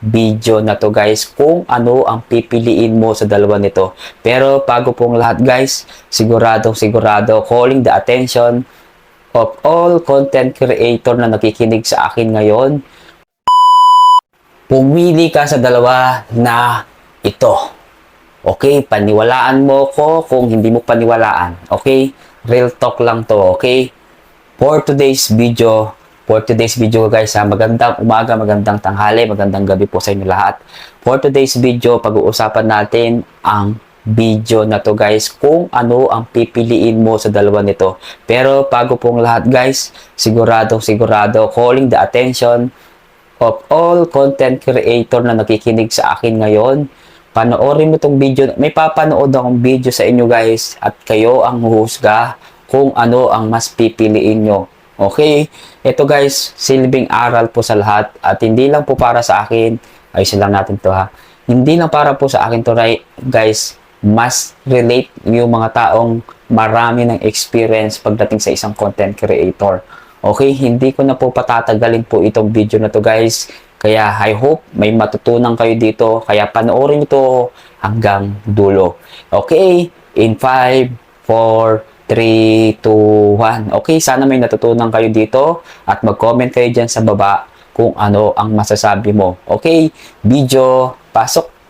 video na to guys kung ano ang pipiliin mo sa dalawa nito. Pero bago pong lahat guys, sigurado sigurado calling the attention of all content creator na nakikinig sa akin ngayon. Pumili ka sa dalawa na ito. Okay, paniwalaan mo ko kung hindi mo paniwalaan. Okay? Real talk lang to, okay? For today's video, for today's video guys, ha, magandang umaga, magandang tanghali, magandang gabi po sa inyo lahat. For today's video, pag-uusapan natin ang video na to guys, kung ano ang pipiliin mo sa dalawa nito. Pero bago pong lahat guys, sigurado, sigurado, calling the attention of all content creator na nakikinig sa akin ngayon, panoorin mo tong video. May papanood akong video sa inyo guys at kayo ang huhusga kung ano ang mas pipiliin nyo. Okay? Ito guys, silbing aral po sa lahat at hindi lang po para sa akin. Ayusin lang natin to ha. Hindi lang para po sa akin to right, guys. Mas relate yung mga taong marami ng experience pagdating sa isang content creator. Okay, hindi ko na po patatagalin po itong video na to guys. Kaya I hope may matutunan kayo dito. Kaya panoorin ito hanggang dulo. Okay, in 5, 4, 3, 2, 1. Okay, sana may natutunan kayo dito at mag-comment kayo dyan sa baba kung ano ang masasabi mo. Okay, video, pasok!